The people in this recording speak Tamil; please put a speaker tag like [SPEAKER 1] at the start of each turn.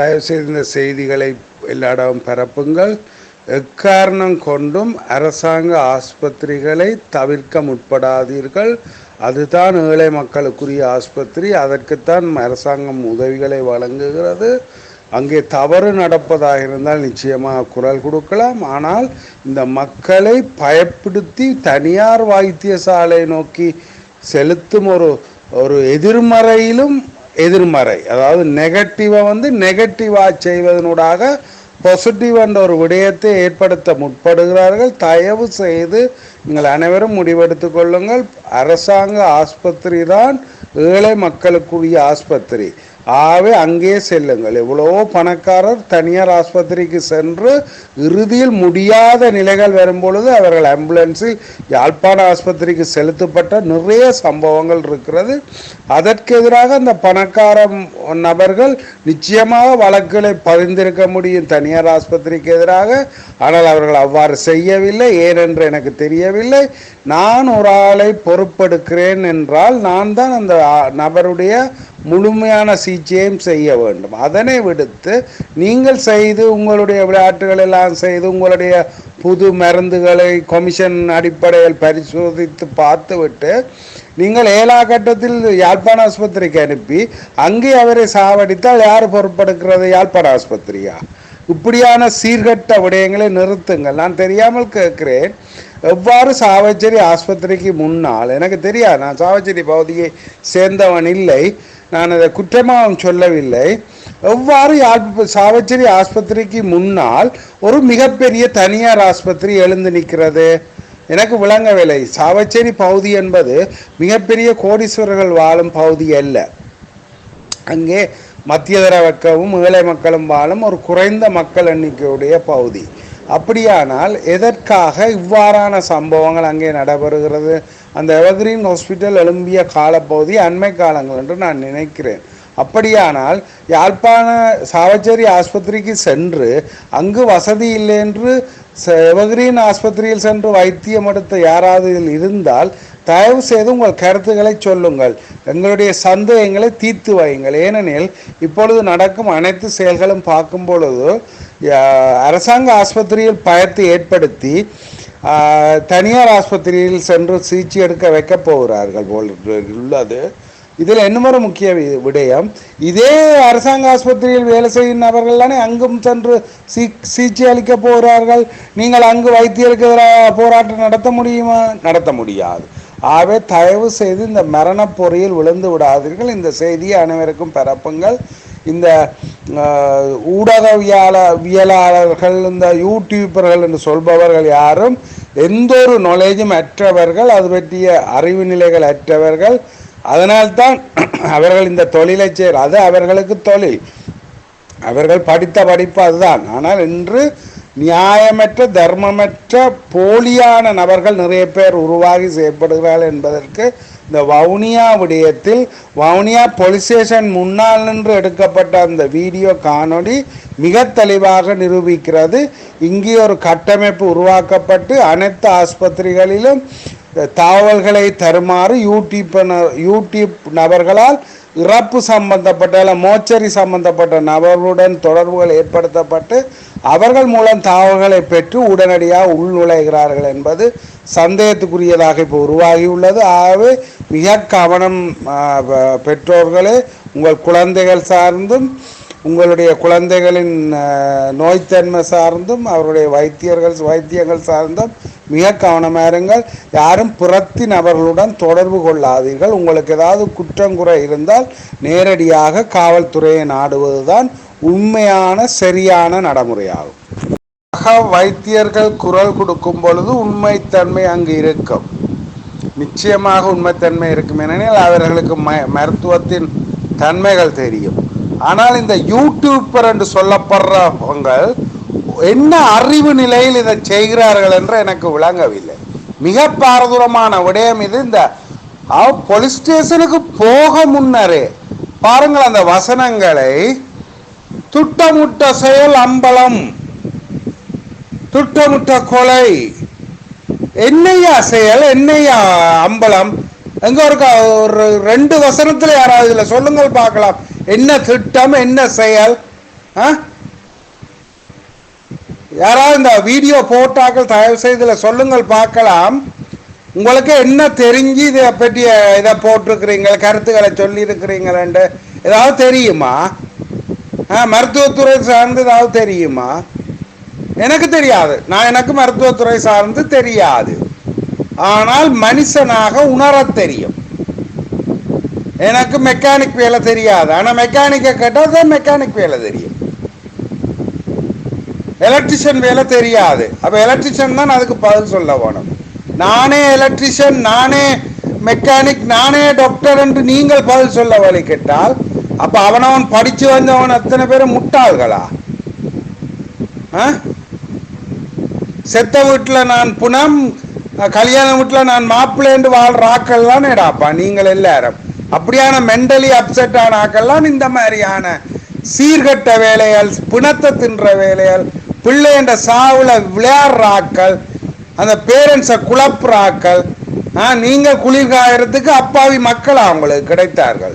[SPEAKER 1] தயவு செய்து இந்த செய்திகளை எல்லா இடமும் பரப்புங்கள். எக்காரணம் கொண்டும் அரசாங்க ஆஸ்பத்திரிகளை தவிர்க்க முற்படாதீர்கள். அதுதான் ஏழை மக்களுக்குரிய ஆஸ்பத்திரி. அதற்குத்தான் அரசாங்கம் உதவிகளை வழங்குகிறது. அங்கே தவறு நடப்பதாக இருந்தால் நிச்சயமாக குரல் கொடுக்கலாம். ஆனால் இந்த மக்களை பயப்படுத்தி தனியார் வைத்தியசாலை நோக்கி செலுத்தும் ஒரு ஒரு எதிர்மறையிலும் எதிர்மறை. அதாவது நெகட்டிவை வந்து நெகட்டிவாக செய்வதனூடாக பாசிட்டிவ் என்ற ஒரு விடயத்தை ஏற்படுத்த முற்படுகிறார்கள். தயவு செய்து நீங்கள் அனைவரும் முடிவெடுத்து கொள்ளுங்கள். அரசாங்க ஆஸ்பத்திரி தான் ஏழை மக்களுக்குரிய ஆஸ்பத்திரி. ஆகவே அங்கே செல்லுங்கள். எவ்வளவோ பணக்காரர் தனியார் ஆஸ்பத்திரிக்கு சென்று இறுதியில் முடியாத நிலைகள் வரும்பொழுது அவர்கள் ஆம்புலன்ஸில் யாழ்ப்பாண ஆஸ்பத்திரிக்கு செலுத்தப்பட்ட நிறைய சம்பவங்கள் இருக்கிறது. அதற்கு எதிராக அந்த பணக்கார நபர்கள் நிச்சயமாக வழக்குகளை பதிந்திருக்க முடியும். தனியார் ஆஸ்பத்திரிக்கு எதிராக. ஆனால் அவர்கள் அவ்வாறு செய்யவில்லை. ஏனென்று எனக்கு தெரியவில்லை. நான் ஒரு ஆளை பொறுப்பெடுக்கிறேன் என்றால் நான் தான் அந்த நபருடைய முழுமையான சிகிச்சையும் செய்ய வேண்டும். அதனை விடுத்து நீங்கள் செய்து உங்களுடைய விளையாட்டுகள் எல்லாம் செய்து உங்களுடைய புது மருந்துகளை கமிஷன் அடிப்படையில் பரிசோதித்து பார்த்துவிட்டு நீங்கள் ஏழா கட்டத்தில் யாழ்ப்பாண ஆஸ்பத்திரிக்கு அனுப்பி அங்கே அவரை சாவடித்தால் யார் பொறுப்பெடுக்கிறது யாழ்ப்பாண ஆஸ்பத்திரியா? இப்படியான சீர்கட்ட விடயங்களை நிறுத்துங்கள். நான் தெரியாமல் கேட்கிறேன். எவ்வாறு சாவச்சேரி ஆஸ்பத்திரிக்கு முன்னால்? எனக்கு தெரியாது. நான் சாவச்சேரி பகுதியை சேர்ந்தவன் இல்லை. நான் அதை குற்றமாகவும் சொல்லவில்லை. எவ்வாறு சாவச்சேரி ஆஸ்பத்திரிக்கு முன்னால் ஒரு மிகப்பெரிய தனியார் ஆஸ்பத்திரி எழுந்து நிற்கிறது? எனக்கு விளங்கவில்லை. சாவச்சேரி பகுதி என்பது மிகப்பெரிய கோடீஸ்வரர்கள் வாழும் பகுதி அல்ல. அங்கே மத்தியதர வர்க்கமும் ஏழை மக்களும் வாழும் ஒரு குறைந்த மக்கள் எண்ணிக்கையுடைய பகுதி. அப்படியானால் எதற்காக இவ்வாறான சம்பவங்கள் அங்கே நடைபெறுகிறது? அந்த எவர்கிரீன் ஹாஸ்பிட்டல் எழும்பிய காலப்பகுதி அண்மை காலங்கள் என்று நான் நினைக்கிறேன். அப்படியானால் யாழ்ப்பாண சாவச்சேரி ஆஸ்பத்திரிக்கு சென்று அங்கு வசதி இல்லை என்று எவர்கிரீன் ஆஸ்பத்திரியில் சென்று வைத்தியம் எடுத்த யாராவது இதில் இருந்தால் தயவு செய்து உங்கள் கருத்துக்களை சொல்லுங்கள். எங்களுடைய சந்தேகங்களை தீர்த்து வையுங்கள். ஏனெனில் இப்பொழுது நடக்கும் அனைத்து செயல்களும் பார்க்கும் பொழுது அரசாங்க ஆஸ்பத்திரியில் பயத்தை ஏற்படுத்தி தனியார் ஆஸ்பத்திரியில் சென்று சிகிச்சை எடுக்க வைக்கப் போகிறார்கள் போல் உள்ளது. இதில் இன்னமொரு முக்கிய விடயம். இதே அரசாங்க ஆஸ்பத்திரியில் வேலை செய்யும் நபர்கள் தானே அங்கும் சென்று சி சிகிச்சை அளிக்க போகிறார்கள். நீங்கள் அங்கு வைத்தியருக்கு எதிராக போராட்டம் நடத்த முடியுமா? நடத்த முடியாது. ஆகவே தயவு செய்து இந்த மரண பொறியில் விழுந்து விடாதீர்கள். இந்த செய்தியை அனைவருக்கும் பரப்புங்கள். இந்த ஊடகவியலாளர்கள் இந்த யூடியூப்பர்கள் என்று சொல்பவர்கள் யாரும் எந்த ஒரு நாலேஜும் அற்றவர்கள் அது பற்றிய அறிவு நிலைகள் அற்றவர்கள் அதனால்தான் அவர்கள் இந்த தொழிலை செய்ய அது அவர்களுக்கு தொழில். அவர்கள் படித்த படிப்பு அதுதான். ஆனால் இன்று நியாயமற்ற தர்மமற்ற போலியான நபர்கள் நிறைய பேர் உருவாகி செய்யப்படுகிறார்கள் என்பதற்கு இந்த வவுனியா விடயத்தில் வவுனியா போலீஸ் ஸ்டேஷன் முன்னால் நின்று எடுக்கப்பட்ட அந்த வீடியோ காணொளி மிக தெளிவாக நிரூபிக்கிறது. இங்கே ஒரு கட்டமைப்பு உருவாக்கப்பட்டு அனைத்து ஆஸ்பத்திரிகளிலும் தகவல்களை தருமாறு யூடியூப் யூடியூப் நபர்களால் இறப்பு சம்பந்தப்பட்ட மோச்சரி சம்பந்தப்பட்ட நபர்களுடன் தொடர்புகள் ஏற்படுத்தப்பட்டு அவர்கள் மூலம் தகவல்களை பெற்று உடனடியாக உள்நுழைகிறார்கள் என்பது சந்தேகத்துக்குரியதாக இப்போ உருவாகியுள்ளது. ஆகவே மிக கவனம் பெற்றோர்களே உங்கள் குழந்தைகள் சார்ந்தும் உங்களுடைய குழந்தைகளின் நோய்த்தன்மை சார்ந்தும் அவருடைய வைத்தியர்கள் வைத்தியங்கள் சார்ந்தும் மிக கவனமாக இருங்கள். யாரும் புறத்தி நபர்களுடன் தொடர்பு கொள்ளாதீர்கள். உங்களுக்கு ஏதாவது குற்றங்குறை இருந்தால் நேரடியாக காவல்துறையை நாடுவதுதான் உண்மையான சரியான நடைமுறையாகும். சக வைத்தியர்கள் குரல் கொடுக்கும் பொழுது உண்மைத்தன்மை அங்கு இருக்கும். நிச்சயமாக உண்மைத்தன்மை இருக்கும். ஏனெனில் அவர்களுக்கு ம மருத்துவத்தின் தன்மைகள் தெரியும். ஆனால் இந்த யூடியூப்பர் என்று சொல்லப்படுறவங்க என்ன அறிவு நிலையில் இதை செய்கிறார்கள் என்று எனக்கு விளங்கவில்லை. மிக பாரதூரமான விடயம் இது. இந்த போலீஸ் ஸ்டேஷனுக்கு போக முன்னரே பாருங்கள் அந்த வசனங்களை. துட்டமுட்ட செயல் அம்பலம் துட்டமுட்ட கொலை என்னையா செயல் என்னையா அம்பலம்? எங்க ஒரு ஒரு ரெண்டு வசனத்துல யாராவது இதுல சொல்லுங்கள் பார்க்கலாம். என்ன திட்டம் என்ன செயல்? ஆ? யாராவது இந்த வீடியோ போட்டாக்கள் தயவு செய்து சொல்லுங்கள் பார்க்கலாம். உங்களுக்கு என்ன தெரிஞ்சு இதை பற்றி இதை போட்டிருக்கிறீங்க கருத்துக்களை சொல்லியிருக்கிறீங்களேன்ட்டு ஏதாவது தெரியுமா? ஆ மருத்துவத்துறை சார்ந்து ஏதாவது தெரியுமா? எனக்கு தெரியாது. நான் எனக்கு மருத்துவத்துறை சார்ந்து தெரியாது. ஆனால் மனுஷனாக உணரத் தெரியும். எனக்கு மெக்கானிக் வேலை தெரியாது. ஆனால் மெக்கானிக்கை கேட்டால் தான் மெக்கானிக் வேலை தெரியும். எலக்ட்ரிஷியன் வேலை தெரியாது. அப்போ எலக்ட்ரிஷியன் தான் அதுக்கு பதில் சொல்ல வேணும். நானே எலக்ட்ரிஷியன் நானே மெக்கானிக் நானே டாக்டர் என்று நீங்கள் பதில் சொல்ல வழி கேட்டால் அப்போ அவனவன் படித்து வந்தவன் அத்தனை பேரும் முட்டாள்களா? ஆ? செத்த வீட்டில் நான் புனம் கல்யாண வீட்டில் நான் மாப்பிள்ளைண்டு வாழ்ற ஆக்கள் தானேடாப்பா? நீங்கள் எல்லாரும். அப்படியான மென்டலி அப்செட் ஆன இந்த மாதிரியான சீர்கட்ட வேலைகள் பிணத்தை தின்ற வேலைகள் பிள்ளைன்ற சாவுல விளையாடுற ஆக்கள் அந்த பேரண்ட்ஸை குழப்புற ஆக்கள் ஆ, நீங்க அப்பாவி மக்கள் அவங்களுக்கு கிடைத்தார்கள்.